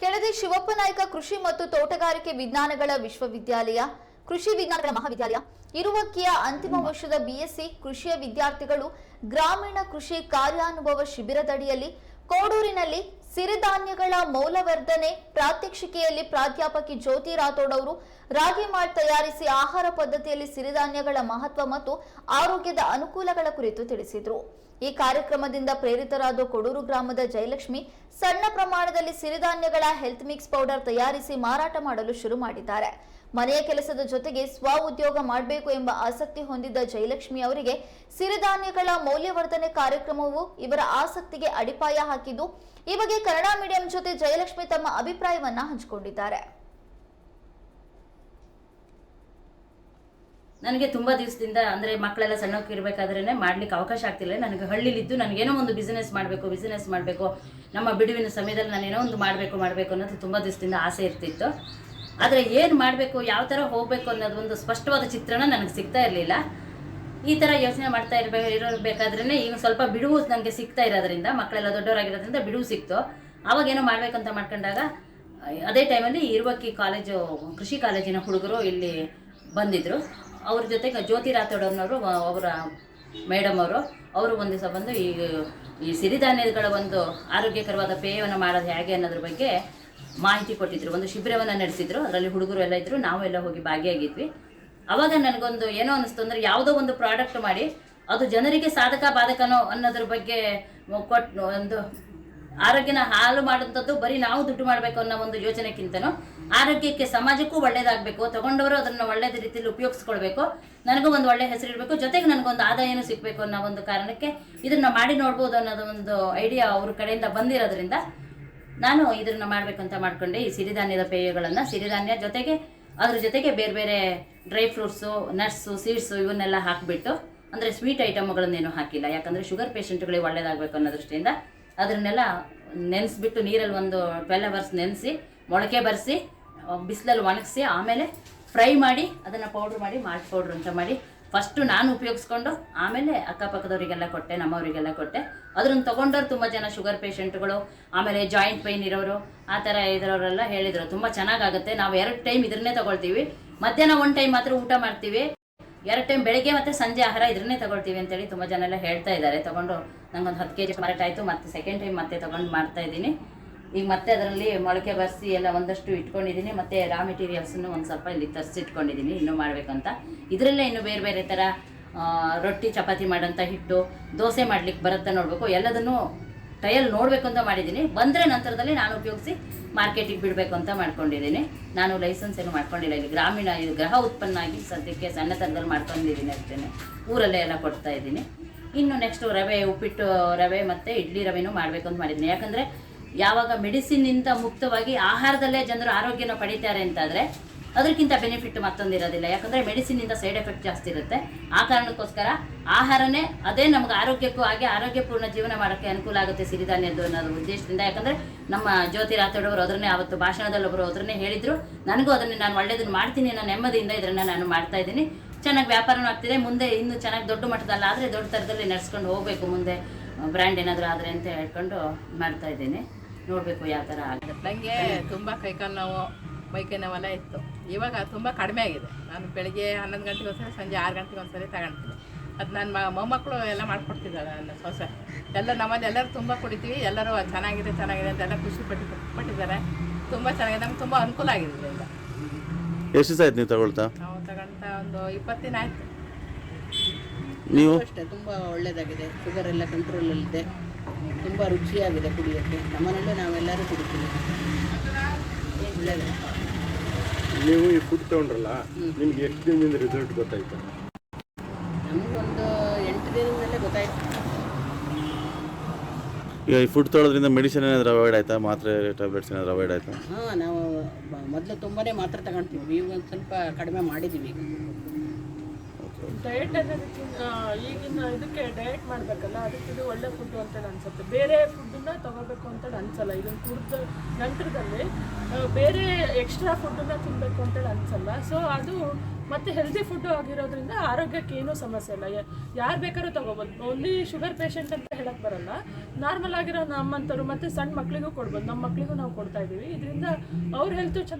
ಕೆಳದಿ ಶಿವಪ್ಪ ನಾಯ್ಕ ಕೃಷಿ ಮತ್ತು ತೋಟಗಾರಿಕೆ ವಿಜ್ಞಾನಗಳ ವಿಶ್ವವಿದ್ಯಾಲಯ, ಕೃಷಿ ವಿಜ್ಞಾನಗಳ ಮಹಾವಿದ್ಯಾಲಯ, ಇರುವಕ್ಕಿಯ ಅಂತಿಮ ವರ್ಷದ ಬಿಎಸ್ಸಿ ಕೃಷಿಯ ವಿದ್ಯಾರ್ಥಿಗಳು ಗ್ರಾಮೀಣ ಕೃಷಿ ಕಾರ್ಯಾನುಭವ ಶಿಬಿರದಡಿಯಲ್ಲಿ ಕೋಡೂರಿನಲ್ಲಿ ಸಿರಿಧಾನ್ಯಗಳ ಮೌಲ್ಯವರ್ಧನೆ ಪ್ರಾತ್ಯಕ್ಷಿಕೆಯಲ್ಲಿ ಪ್ರಾಧ್ಯಾಪಕಿ ಜ್ಯೋತಿ ರಾಥೋಡ್ ಅವರು ರಾಗಿ ಮಾಲ್ಟ್ ತಯಾರಿಸಿ ಆಹಾರ ಪದ್ಧತಿಯಲ್ಲಿ ಸಿರಿಧಾನ್ಯಗಳ ಮಹತ್ವ ಮತ್ತು ಆರೋಗ್ಯದ ಅನುಕೂಲಗಳ ಕುರಿತು ತಿಳಿಸಿದರು. ಈ ಕಾರ್ಯಕ್ರಮದಿಂದ ಪ್ರೇರಿತರಾದ ಕೊಡೂರು ಗ್ರಾಮದ ಜಯಲಕ್ಷ್ಮಿ ಸಣ್ಣ ಪ್ರಮಾಣದಲ್ಲಿ ಸಿರಿಧಾನ್ಯಗಳ ಹೆಲ್ತ್ ಮಿಕ್ಸ್ ಪೌಡರ್ ತಯಾರಿಸಿ ಮಾರಾಟ ಮಾಡಲು ಶುರು ಮಾಡಿದ್ದಾರೆ. ಮನೆಯ ಕೆಲಸದ ಜೊತೆಗೆ ಸ್ವ ಉದ್ಯೋಗ ಮಾಡಬೇಕು ಎಂಬ ಆಸಕ್ತಿ ಹೊಂದಿದ್ದ ಜಯಲಕ್ಷ್ಮಿ ಅವರಿಗೆ ಸಿರಿಧಾನ್ಯಗಳ ಮೌಲ್ಯವರ್ಧನೆ ಕಾರ್ಯಕ್ರಮವು ಇವರ ಆಸಕ್ತಿಗೆ ಅಡಿಪಾಯ ಹಾಕಿದ್ದು, ಈ ಬಗ್ಗೆ ಕನ್ನಡ ಮೀಡಿಯಂ ಜೊತೆ ಜಯಲಕ್ಷ್ಮಿ ತಮ್ಮ ಅಭಿಪ್ರಾಯವನ್ನ ಹಂಚಿಕೊಂಡಿದ್ದಾರೆ. ನನಗೆ ತುಂಬ ದಿವಸದಿಂದ, ಅಂದರೆ ಮಕ್ಕಳೆಲ್ಲ ಸಣ್ಣಕ್ಕಿರ್ಬೇಕಾದ್ರೇ ಮಾಡ್ಲಿಕ್ಕೆ ಅವಕಾಶ ಆಗ್ತಿಲ್ಲ. ನನಗೆ ಹಳ್ಳಿಲಿದ್ದು ನನಗೇನೋ ಒಂದು ಬಿಸ್ನೆಸ್ ಮಾಡಬೇಕು ಬಿಸ್ನೆಸ್ ಮಾಡಬೇಕು. ನಮ್ಮ ಬಿಡುವಿನ ಸಮಯದಲ್ಲಿ ನಾನೇನೋ ಒಂದು ಮಾಡಬೇಕು ಮಾಡಬೇಕು ಅನ್ನೋದು ತುಂಬ ದಿವಸದಿಂದ ಆಸೆ ಇರ್ತಿತ್ತು. ಆದರೆ ಏನು ಮಾಡಬೇಕು, ಯಾವ ಥರ ಹೋಗಬೇಕು ಅನ್ನೋದು ಒಂದು ಸ್ಪಷ್ಟವಾದ ಚಿತ್ರಣ ನನಗೆ ಸಿಗ್ತಾ ಇರಲಿಲ್ಲ. ಈ ಥರ ಯೋಚನೆ ಮಾಡ್ತಾ ಇರಬೇಕು ಇರಬೇಕಾದ್ರೇ ಈಗ ಸ್ವಲ್ಪ ಬಿಡುವು ನನಗೆ ಸಿಗ್ತಾ ಇರೋದ್ರಿಂದ, ಮಕ್ಕಳೆಲ್ಲ ದೊಡ್ಡವರಾಗಿರೋದ್ರಿಂದ ಬಿಡುವು ಸಿಕ್ತು. ಅವಾಗ ಏನೋ ಮಾಡ್ಬೇಕಂತ ಮಾಡ್ಕೊಂಡಾಗ, ಅದೇ ಟೈಮಲ್ಲಿ ಇರುವಕ್ಕಿ ಕಾಲೇಜು ಕೃಷಿ ಕಾಲೇಜಿನ ಹುಡುಗರು ಇಲ್ಲಿ ಬಂದಿದ್ದರು ಅವ್ರ ಜೊತೆಗೆ ಜ್ಯೋತಿ ರಾಥೋಡಮ್ನವರು ಅವರ ಮೇಡಮ್ ಅವರು ಅವರು ಒಂದು ದಿವಸ ಬಂದು ಈ ಈ ಸಿರಿಧಾನ್ಯಗಳ ಒಂದು ಆರೋಗ್ಯಕರವಾದ ಪೇಯವನ್ನು ಮಾಡೋದು ಹೇಗೆ ಅನ್ನೋದ್ರ ಬಗ್ಗೆ ಮಾಹಿತಿ ಕೊಟ್ಟಿದ್ರು. ಒಂದು ಶಿಬಿರವನ್ನು ನಡೆಸಿದ್ರು. ಅದರಲ್ಲಿ ಹುಡುಗರು ಎಲ್ಲ ಇದ್ದರು ನಾವು ಎಲ್ಲ ಹೋಗಿ ಭಾಗಿಯಾಗಿದ್ವಿ. ಅವಾಗ ನನಗೊಂದು ಏನೋ ಅನ್ನಿಸ್ತು ಅಂದರೆ ಯಾವುದೋ ಒಂದು ಪ್ರಾಡಕ್ಟ್ ಮಾಡಿ ಅದು ಜನರಿಗೆ ಸಾಧಕ, ಬಾಧಕನೋ ಅನ್ನೋದ್ರ ಬಗ್ಗೆ ಕೊಟ್ಟು ಒಂದು ಆರೋಗ್ಯನ ಹಾಳು ಮಾಡುವಂಥದ್ದು ಬರೀ ನಾವು ದುಡ್ಡು ಮಾಡಬೇಕು ಅನ್ನೋ ಒಂದು ಯೋಚನೆಗಿಂತನೂ ಆರೋಗ್ಯಕ್ಕೆ ಸಮಾಜಕ್ಕೂ ಒಳ್ಳೇದಾಗಬೇಕು, ತಗೊಂಡವರು ಅದನ್ನು ಒಳ್ಳೆಯ ರೀತಿಯಲ್ಲಿ ಉಪಯೋಗಿಸ್ಕೊಳ್ಬೇಕು, ನನಗೂ ಒಂದು ಒಳ್ಳೆ ಹೆಸರು ಇರಬೇಕು ಜೊತೆಗೆ ನನಗೊಂದು ಆದಾಯನೂ ಸಿಗಬೇಕು ಅನ್ನೋ ಒಂದು ಕಾರಣಕ್ಕೆ ಇದನ್ನ ಮಾಡಿ ನೋಡ್ಬೋದು ಅನ್ನೋದು ಒಂದು ಐಡಿಯಾ ಅವ್ರ ಕಡೆಯಿಂದ ಬಂದಿರೋದ್ರಿಂದ ನಾನು ಇದನ್ನ ಅಂತ ಮಾಡ್ಕೊಂಡೆ ಈ ಸಿರಿಧಾನ್ಯದ ಪೇಯಗಳನ್ನು. ಸಿರಿಧಾನ್ಯ ಜೊತೆಗೆ ಅದ್ರ ಜೊತೆಗೆ ಬೇರೆ ಬೇರೆ ಡ್ರೈ ಫ್ರೂಟ್ಸು, ನಟ್ಸು, ಸೀಡ್ಸು ಇವನ್ನೆಲ್ಲ ಹಾಕಿಬಿಟ್ಟು, ಅಂದರೆ ಸ್ವೀಟ್ ಐಟಮ್ಗಳನ್ನೇನು ಹಾಕಿಲ್ಲ. ಯಾಕಂದರೆ ಶುಗರ್ ಪೇಷಂಟ್ಗಳಿಗೆ ಒಳ್ಳೇದಾಗಬೇಕು ಅನ್ನೋ ದೃಷ್ಟಿಯಿಂದ ಅದನ್ನೆಲ್ಲ ನೆನೆಸ್ಬಿಟ್ಟು ನೀರಲ್ಲಿ ಒಂದು ಟ್ವೆಲ್ ಅವರ್ಸ್ ನೆನೆಸಿ, ಮೊಳಕೆ ಬರೆಸಿ ಬಿಸಿಲಲ್ಲಿ ಒಣಗಿಸಿ, ಆಮೇಲೆ ಫ್ರೈ ಮಾಡಿ, ಅದನ್ನು ಪೌಡ್ರ್ ಮಾಡಿ ಮಾಲ್ಟ್ ಪೌಡ್ರ್ ಅಂತ ಮಾಡಿ ಫಸ್ಟು ನಾನು ಉಪಯೋಗಿಸ್ಕೊಂಡು, ಆಮೇಲೆ ಅಕ್ಕಪಕ್ಕದವರಿಗೆಲ್ಲ ಕೊಟ್ಟೆ, ನಮ್ಮವರಿಗೆಲ್ಲ ಕೊಟ್ಟೆ. ಅದನ್ನು ತೊಗೊಂಡವ್ರು ತುಂಬ ಜನ ಶುಗರ್ ಪೇಷಂಟ್ಗಳು ಆಮೇಲೆ ಜಾಯಿಂಟ್ ಪೈನ್ ಇರೋರು, ಆ ಥರ ಇರೋರೆಲ್ಲ ಹೇಳಿದರು. ತುಂಬ ಚೆನ್ನಾಗಾಗುತ್ತೆ. ನಾವು ಎರಡು ಟೈಮ್ ಇದನ್ನೇ ತೊಗೊಳ್ತೀವಿ. ಮಧ್ಯಾಹ್ನ ಒಂದು ಟೈಮ್ ಮಾತ್ರ ಊಟ ಮಾಡ್ತೀವಿ. ಎರಡು ಟೈಮ್ ಬೆಳಗ್ಗೆ ಮತ್ತು ಸಂಜೆ ಆಹಾರ ಇದನ್ನೇ ತೊಗೊಳ್ತೀವಿ ಅಂತೇಳಿ ತುಂಬ ಜನ ಎಲ್ಲ ಹೇಳ್ತಾ ಇದ್ದಾರೆ. ತಗೊಂಡು ನಂಗೊಂದು ಹತ್ತು ಕೆ ಜಿ ಮಾರಾಟ ಆಯಿತು, ಮತ್ತು ಸೆಕೆಂಡ್ ಟೈಮ್ ಮತ್ತೆ ತೊಗೊಂಡು ಮಾಡ್ತಾ ಇದ್ದೀನಿ. ಈಗ ಮತ್ತೆ ಅದರಲ್ಲಿ ಮೊಳಕೆ ಬರೆಸಿ ಎಲ್ಲ ಒಂದಷ್ಟು ಇಟ್ಕೊಂಡಿದ್ದೀನಿ, ಮತ್ತು ರಾ ಮೆಟೀರಿಯಲ್ಸನ್ನು ಒಂದು ಸ್ವಲ್ಪ ಇಲ್ಲಿ ತರಿಸಿಟ್ಕೊಂಡಿದ್ದೀನಿ, ಇನ್ನೂ ಮಾಡಬೇಕಂತ. ಇದರಲ್ಲೇ ಇನ್ನು ಬೇರೆ ಬೇರೆ ಥರ ರೊಟ್ಟಿ, ಚಪಾತಿ ಮಾಡೋಂಥ ಹಿಟ್ಟು, ದೋಸೆ ಮಾಡ್ಲಿಕ್ಕೆ ಬರುತ್ತೆ ನೋಡಬೇಕು. ಎಲ್ಲದನ್ನು ಟ್ರಯಲ್ ನೋಡಬೇಕು ಅಂತ ಮಾಡಿದ್ದೀನಿ. ಬಂದರೆ ನಂತರದಲ್ಲಿ ನಾನು ಉಪಯೋಗಿಸಿ ಮಾರ್ಕೆಟಿಗೆ ಬಿಡಬೇಕು ಅಂತ ಮಾಡ್ಕೊಂಡಿದ್ದೀನಿ. ನಾನು ಲೈಸೆನ್ಸ್ ಏನು ಮಾಡ್ಕೊಂಡಿಲ್ಲ. ಇಲ್ಲಿ ಗ್ರಾಮೀಣ, ಇದು ಗೃಹ ಉತ್ಪನ್ನ ಆಗಿ ಸದ್ಯಕ್ಕೆ ಸಣ್ಣ ತರದಲ್ಲಿ ಮಾಡ್ಕೊಂಡಿದ್ದೀನಿ ಅಷ್ಟೇ ಊರಲ್ಲೇ ಎಲ್ಲ ಕೊಡ್ತಾ ಇದ್ದೀನಿ. ಇನ್ನು ನೆಕ್ಸ್ಟ್ ರವೆ, ಉಪ್ಪಿಟ್ಟು ರವೆ ಮತ್ತು ಇಡ್ಲಿ ರವೆನೂ ಮಾಡಬೇಕು ಅಂತ ಮಾಡಿದ್ದೀನಿ ಯಾಕಂದರೆ ಯಾವಾಗ ಮೆಡಿಸಿನ್ನಿಂದ ಮುಕ್ತವಾಗಿ ಆಹಾರದಲ್ಲೇ ಜನರು ಆರೋಗ್ಯನ ಪಡಿತಾರೆ ಅಂತಾದರೆ ಅದಕ್ಕಿಂತ ಬೆನಿಫಿಟ್ ಮತ್ತೊಂದು ಇರೋದಿಲ್ಲ. ಯಾಕಂದರೆ ಮೆಡಿಸಿನಿಂದ ಸೈಡ್ ಎಫೆಕ್ಟ್ ಜಾಸ್ತಿ ಇರುತ್ತೆ. ಆ ಕಾರಣಕ್ಕೋಸ್ಕರ ಆಹಾರನೇ ಅದೇ ನಮ್ಗೆ ಆರೋಗ್ಯಕ್ಕೂ ಹಾಗೆ ಆರೋಗ್ಯಪೂರ್ಣ ಜೀವನ ಮಾಡೋಕ್ಕೆ ಅನುಕೂಲ ಆಗುತ್ತೆ ಸಿರಿಧಾನ್ಯದ್ದು ಅನ್ನೋದು ಉದ್ದೇಶದಿಂದ. ಯಾಕಂದರೆ ನಮ್ಮ ಜ್ಯೋತಿ ರಾಥೋಡವರು ಅದನ್ನೇ ಅವತ್ತು ಭಾಷಣದಲ್ಲಿ ಒಬ್ಬರು ಹೇಳಿದರು. ನನಗೂ ಅದನ್ನೇ ನಾನು ಒಳ್ಳೇದನ್ನು ಮಾಡ್ತೀನಿ ಅನ್ನೋ ನೆಮ್ಮದಿಯಿಂದ ಇದನ್ನು ನಾನು ಮಾಡ್ತಾ ಇದ್ದೀನಿ. ಚೆನ್ನಾಗಿ ವ್ಯಾಪಾರನೂ ಆಗ್ತಿದೆ. ಮುಂದೆ ಇನ್ನೂ ಚೆನ್ನಾಗಿ ದೊಡ್ಡ ಮಟ್ಟದಲ್ಲಿ ಆದರೆ ದೊಡ್ಡ ಥರದಲ್ಲಿ ನಡೆಸ್ಕೊಂಡು ಹೋಗಬೇಕು. ಮುಂದೆ ಬ್ರ್ಯಾಂಡ್ ಏನಾದರೂ ಆದರೆ ಅಂತ ಹೇಳ್ಕೊಂಡು ಮಾಡ್ತಾ ಇದ್ದೀನಿ. ನೋಡಬೇಕು ಯಾವ ಥರ ಆಗುತ್ತೆ. ನನಗೆ ತುಂಬ ಕೈಕಾಲು ನೋವು, ಮೈಕೈ ನೋವೆಲ್ಲ ಇತ್ತು. ಇವಾಗ ತುಂಬ ಕಡಿಮೆ ಆಗಿದೆ. ನಾನು ಬೆಳಿಗ್ಗೆ ಹನ್ನೊಂದು ಗಂಟೆಗೆ ಒಂದ್ಸರಿ, ಸಂಜೆ ಆರು ಗಂಟೆಗೆ ಒಂದ್ಸರಿ ತಗೊಳ್ತೀನಿ ಅದು ನನ್ನ ಮೊಮ್ಮಕ್ಕಳು ಎಲ್ಲ ಮಾಡ್ಕೊಡ್ತಿದ್ದಾಳೆ ನನ್ನ ಸೊಸೆ. ಎಲ್ಲ ನಮ್ಮಲ್ಲಿ ಎಲ್ಲರೂ ತುಂಬ ಕುಡಿತೀವಿ. ಎಲ್ಲರೂ ಚೆನ್ನಾಗಿದೆ ಚೆನ್ನಾಗಿದೆ ಅಂತೆಲ್ಲ ಖುಷಿ ಪಟ್ಟು, ಪಟ್ಟಿದ್ದಾರೆ. ತುಂಬ ಚೆನ್ನಾಗಿದೆ. ನಮ್ಗೆ ತುಂಬ ಅನುಕೂಲ ಆಗಿದೆ ಇದರಿಂದ. ಎಷ್ಟು ದಿವಸ ಆಯ್ತು ನೀವು ತಗೊಳ್ತಾ? ನಾವು ತಗೊಂತ ಒಂದು ಇಪ್ಪತ್ತು ದಿನ ಆಯಿತು. ನೀವು? ಅಷ್ಟೇ ತುಂಬಾ ಒಳ್ಳೆಯದಾಗಿದೆ ಶುಗರ್ ಎಲ್ಲ ಕಂಟ್ರೋಲಲ್ಲಿದೆ ತುಂಬಾ ರುಚಿಯಾಗಿದೆ ಕುಡಿಯೋಕ್ಕೆ. ನಮ್ಮನೇಲಿ ನಾವೆಲ್ಲರೂ ಕುಡಿತೀವಿ. ನೀವು ಈ ಫುಡ್ ತಗೊಂಡ್ರಲ್ಲ ನಿಮ್ಗೆ ಎಷ್ಟು ದಿನದಿಂದ ರಿಸಲ್ಟ್ ಗೊತ್ತಾಯ್ತು? ಈಗ ಫುಡ್ ತೊಳೋದ್ರಿಂದ ಮೆಡಿಸಿನ್ ಏನಾದರೂ ಅವಾಯ್ಡ್ ಆಯ್ತಾ? ಮಾತ್ರೆ ಟ್ಯಾಬ್ಲೆಟ್ಸ್ ಏನಾದರೂ ಅವಾಯ್ಡ್ ಆಯ್ತಾ? ಹಾಂ, ನಾವು ಮೊದಲು ತುಂಬಾ ಮಾತ್ರೆ ತಗೊಳ್ತೀವಿ ಈಗ ಒಂದು ಸ್ವಲ್ಪ ಕಡಿಮೆ ಮಾಡಿದ್ದೀವಿ ಈಗ. ಡಯಟ್ ಅನ್ನೋದಕ್ಕಿಂತ ಈಗಿನ ಇದಕ್ಕೆ ಡಯಟ್ ಮಾಡಬೇಕಲ್ಲ, ಅದಕ್ಕೆ ಇದು ಒಳ್ಳೆ ಫುಡ್ ಅಂತೇಳಿ ಅನ್ಸುತ್ತೆ. ಬೇರೆ ಫುಡ್ಡನ್ನ ತಗೋಬೇಕು ಅಂತೇಳಿ ಅನ್ಸಲ್ಲ. ಇದನ್ನ ಕುಡ್ದ ನಂತರದಲ್ಲಿ ಬೇರೆ ಎಕ್ಸ್ಟ್ರಾ ಫುಡ್ಡನ್ನ ತಿನ್ನಬೇಕು ಅಂತೇಳಿ ಅನ್ಸಲ್ಲ. ಸೊ ಅದು ಮತ್ತೆ ಹೆಲ್ದಿ ಫುಡ್ಡು ಆಗಿರೋದ್ರಿಂದ ಆರೋಗ್ಯಕ್ಕೆ ಏನೂ ಸಮಸ್ಯೆ ಇಲ್ಲ. ಯಾರು ಬೇಕಾದ್ರೂ ತಗೋಬೋದು. ಓನ್ಲಿ ಶುಗರ್ ಪೇಷಂಟ್ ಅಂತ ಹೇಳಕ್ ಬರಲ್ಲ. ನಾರ್ಮಲ್ ಆಗಿರೋ ನಮ್ಮಂಥವ್ರು ಮತ್ತೆ ಸಣ್ಣ ಮಕ್ಕಳಿಗೂ ಕೊಡ್ಬೋದು. ನಮ್ಮ ಮಕ್ಕಳಿಗೂ ನಾವು ಕೊಡ್ತಾ ಇದ್ದೀವಿ. ಇದರಿಂದ ಅವ್ರ ಹೆಲ್ತು ಚೆನ್ನಾಗಿ